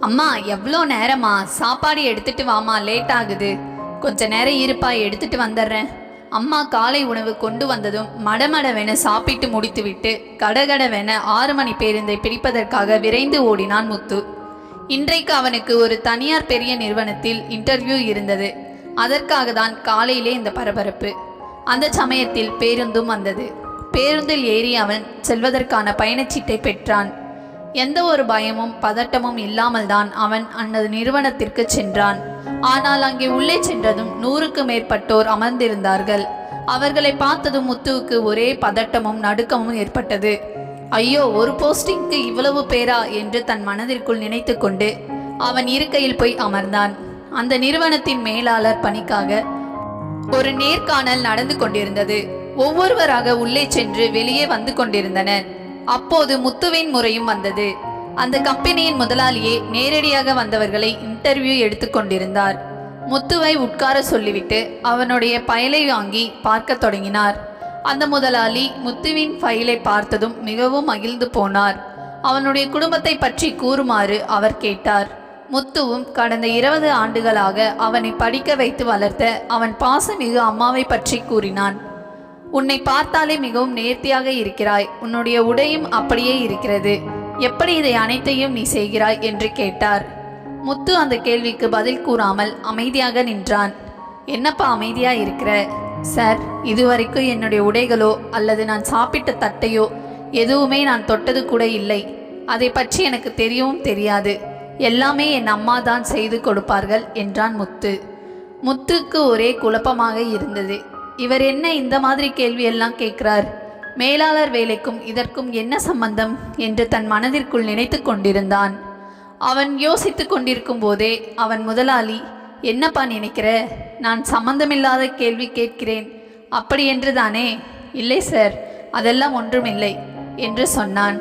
அம்மா எவ்வளோ நேரமா? சாப்பாடு எடுத்துட்டு வாமா லேட் ஆகுது. கொஞ்ச நேரம் இருப்பா எடுத்துட்டு வந்துடுறேன். அம்மா காலை உணவு கொண்டு வந்ததும் மடமடவென சாப்பிட்டு முடித்துவிட்டு கடகடவென ஆறு மணி பேருந்தை பிடிப்பதற்காக விரைந்து ஓடினான் முத்து. இன்றைக்கு அவனுக்கு ஒரு தனியார் பெரிய நிறுவனத்தில் இன்டர்வியூ இருந்தது. அதற்காக தான் காலையிலே இந்த பரபரப்பு. அந்த சமயத்தில் பேருந்தும் வந்தது. பேருந்தில் ஏறி அவன் செல்வதற்கான பயணச்சீட்டை பெற்றான். எந்த ஒரு பயமும் பதட்டமும் இல்லாமல் தான் அவன் அன்னது நிறுவனத்திற்கு சென்றான். ஆனால் அங்கே உள்ளே சென்றதும் நூறுக்கு மேற்பட்டோர் அமர்ந்திருந்தார்கள். அவர்களை பார்த்ததும் முத்துவுக்கு ஒரே பதட்டமும் நடுக்கமும் ஏற்பட்டது. ஐயோ ஒரு போஸ்டிங்க்கு இவ்வளவு பேரா என்று தன் மனதிற்குள் நினைத்துக்கொண்டு அவன் இருக்கையில் போய் அமர்ந்தான். அந்த நிறுவனத்தின் மேலாளர் பணிக்காக ஒரு நேர்காணல் நடந்து கொண்டிருந்தது. ஒவ்வொருவராக உள்ளே சென்று வெளியே வந்து கொண்டிருந்தனர். அப்போது முத்துவின் முறையும் வந்தது. அந்த கம்பெனியின் முதலாளியே நேரடியாக வந்தவர்களை இன்டர்வியூ எடுத்துக்கொண்டிருந்தார் முத்துவை உட்கார சொல்லிவிட்டு அவனுடைய பயலை வாங்கி பார்க்கத் தொடங்கினார். அந்த முதலாளி முத்துவின் ஃபைலை பார்த்ததும் மிகவும் மகிழ்ந்து போனார். அவனுடைய குடும்பத்தை பற்றி கூறுமாறு அவர் கேட்டார். முத்துவும் கடந்த இருபது ஆண்டுகளாக அவனை படிக்க வைத்து வளர்த்த அவன் பாசமிகு அம்மாவை பற்றி கூறினான். உன்னை பார்த்தாலே மிகவும் நேர்த்தியாக இருக்கிறாய். உன்னுடைய உடையும் அப்படியே இருக்கிறது. எப்படி இதை அனைத்தையும் நீ செய்கிறாய் என்று கேட்டார். முத்து அந்த கேள்விக்கு பதில் கூறாமல் அமைதியாக நின்றான். என்னப்பா அமைதியா இருக்கிற? சார் இதுவரைக்கும் என்னுடைய உடைகளோ அல்லது நான் சாப்பிட்ட தட்டையோ எதுவுமே நான் தொட்டது கூட இல்லை. அதை பற்றி எனக்கு தெரியவும் தெரியாது. எல்லாமே என் அம்மா தான் செய்து கொடுப்பார்கள் என்றான் முத்து. முத்துக்கு ஒரே குழப்பமாக இருந்தது. இவர் என்ன இந்த மாதிரி கேள்வியெல்லாம் கேட்கிறார்? மேலாளர் வேலைக்கும் இதற்கும் என்ன சம்பந்தம்? என்று தன் மனதிற்குள் நினைத்து கொண்டிருந்தான். அவன் யோசித்து கொண்டிருக்கும் போதே அவன் முதலாளி என்னப்பா நினைக்கிற? நான் சம்பந்தமில்லாத கேள்வி கேட்கிறேன். அப்படி என்று தானே? இல்லை சார். அதெல்லாம் ஒன்றுமில்லை என்று சொன்னான்.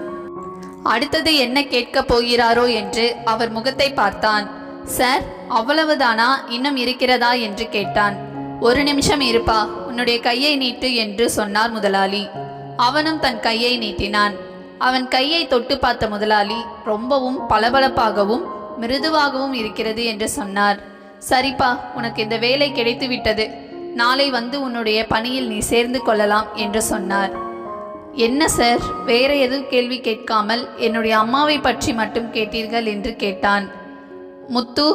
அடுத்தது என்ன கேட்கப் போகிறாரோ? என்று அவர் முகத்தை பார்த்தான். சார் அவ்வளவுதானா? இன்னும் இருக்கிறதா? என்று கேட்டான். ஒரு நிமிஷம் இருப்பா. உன்னுடைய கையை நீட்டு என்று சொன்னார் முதலாளி. அவனும் தன் கையை நீட்டினான். அவன் கையை தொட்டு பார்த்த முதலாளி ரொம்பவும் பளபளப்பாகவும் மிருதுவாகவும் இருக்கிறது என்று சொன்னார். சரிப்பா உனக்கு இந்த வேலை கிடைத்து விட்டது நாளை வந்து உன்னுடைய பணியில் நீ சேர்ந்து கொள்ளலாம் என்று சொன்னார். என்ன சார் வேற எதுவும் கேள்வி கேட்காமல் என்னுடைய அம்மாவை பற்றி மட்டும் கேட்டீர்கள் என்று கேட்டான். முத்து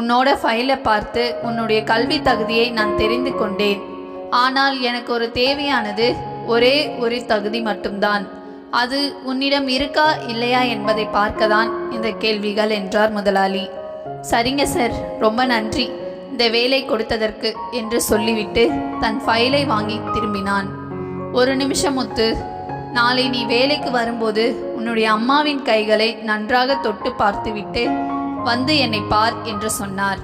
உன்னோட ஃபைலை பார்த்து உன்னுடைய கல்வி தகுதியை நான் தெரிந்து கொண்டேன். ஆனால் எனக்கு ஒரு தேவையானது ஒரே ஒரு தகுதி மட்டும்தான். அது உன்னிடம் இருக்கா இல்லையா என்பதை பார்க்கதான் இந்த கேள்விகள் என்றார் முதலாளி. சரிங்க சார். ரொம்ப நன்றி. இந்த வேலை கொடுத்ததற்கு என்று சொல்லிவிட்டு தன் ஃபைலை வாங்கி திரும்பினான். ஒரு நிமிஷம் முத்து நாளை நீ வேலைக்கு வரும்போது உன்னுடைய அம்மாவின் கைகளை நன்றாக தொட்டு பார்த்துவிட்டு வந்து என்னை பார் என்று சொன்னார்.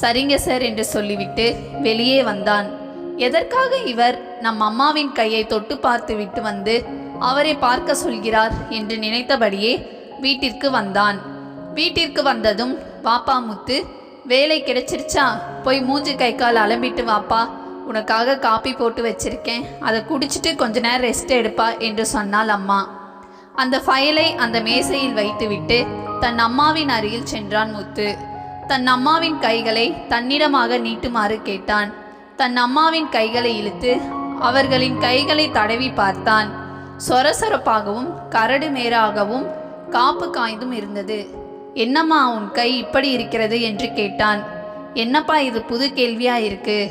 சரிங்க சார் என்று சொல்லிவிட்டு வெளியே வந்தான். எதற்காக இவர் நம் அம்மாவின் கையை தொட்டு பார்த்து விட்டு வந்து அவரை பார்க்க சொல்கிறார் என்று நினைத்தபடியே வீட்டிற்கு வந்தான். வீட்டிற்கு வந்ததும் வாப்பா முத்து வேலை கிடைச்சிருச்சா? போய் மூஞ்சி கை கால் அலம்பிட்டு வாப்பா. உனக்காக காப்பி போட்டு வச்சிருக்கேன். அதை குடிச்சிட்டு கொஞ்ச நேரம் ரெஸ்ட் எடுப்பா என்று சொன்னாள் அம்மா. அந்த ஃபைலை அந்த மேசையில் வைத்துவிட்டு தன் அம்மாவின் அருகில் சென்றான் முத்து. தன் அம்மாவின் கைகளை தன்னிடமாக நீட்டுமாறு கேட்டான். தன் அம்மாவின் கைகளை இழுத்து அவர்களின் கைகளை தடவி பார்த்தான். சொரசொரப்பாகவும் கரடு மேராகவும் காப்பு காய்ந்தும் இருந்தது. என்னம்மா உன் கை இப்படி இருக்கிறது? என்று கேட்டான். என்னப்பா இது புது கேள்வியா இருக்கு?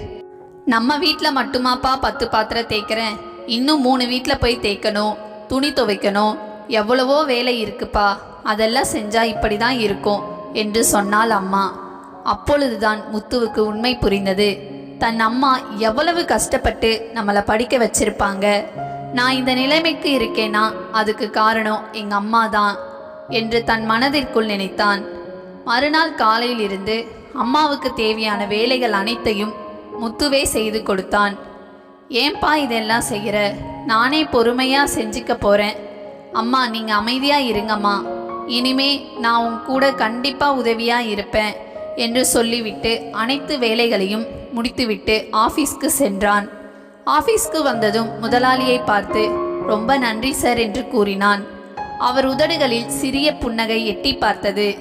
நம்ம வீட்டில் மட்டுமாப்பா பத்து பாத்திரம் தேய்க்கிறேன். இன்னும் மூணு வீட்டில் போய் தேய்க்கணும். துணி துவைக்கணும். எவ்வளவோ வேலை இருக்குப்பா. அதெல்லாம் செஞ்சா இப்படி தான் இருக்கும் என்று சொன்னாள் அம்மா. அப்பொழுதுதான் முத்துவுக்கு உண்மை புரிந்தது. தன் அம்மா எவ்வளவு கஷ்டப்பட்டு நம்மளை படிக்க வச்சிருப்பாங்க? நான் இந்த நிலைமைக்கு இருக்கேனா? அதுக்கு காரணம் எங்கள் அம்மா தான் என்று தன் மனதிற்குள் நினைத்தான். மறுநாள் காலையில் இருந்து அம்மாவுக்கு தேவையான வேலைகள் அனைத்தையும் முத்துவே செய்து கொடுத்தான். ஏன்பா இதெல்லாம் செய்கிற நானே பொறுமையாக செஞ்சுக்க போகிறேன் அம்மா நீங்கள் அமைதியாக இருங்கம்மா. இனிமே நான் உன் கூட கண்டிப்பாக உதவியாக இருப்பேன் என்று சொல்லிவிட்டு அனைத்து வேலைகளையும் முடித்துவிட்டு ஆஃபீஸ்க்கு சென்றான். ஆஃபீஸ்க்கு வந்ததும் முதலாளியை பார்த்து ரொம்ப நன்றி சார் என்று கூறினான். அவர் உதடுகளில் சிறிய புன்னகை எட்டி பார்த்தது.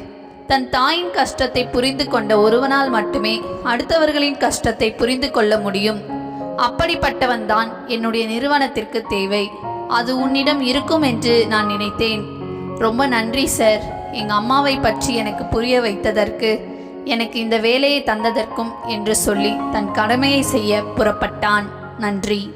தன் தாயின் கஷ்டத்தை புரிந்து கொண்ட ஒருவனால் மட்டுமே அடுத்தவர்களின் கஷ்டத்தை புரிந்து கொள்ள முடியும். அப்படிப்பட்டவன்தான் என்னுடைய நிறுவனத்திற்கு தேவை. அது உன்னிடம் இருக்கும் என்று நான் நினைத்தேன். ரொம்ப நன்றி சார். எங்கள் அம்மாவை பற்றி எனக்கு புரிய வைத்ததற்கு எனக்கு இந்த வேலையை தந்ததற்கும் என்று சொல்லி தன் கடமையை செய்ய புறப்பட்டான். நன்றி.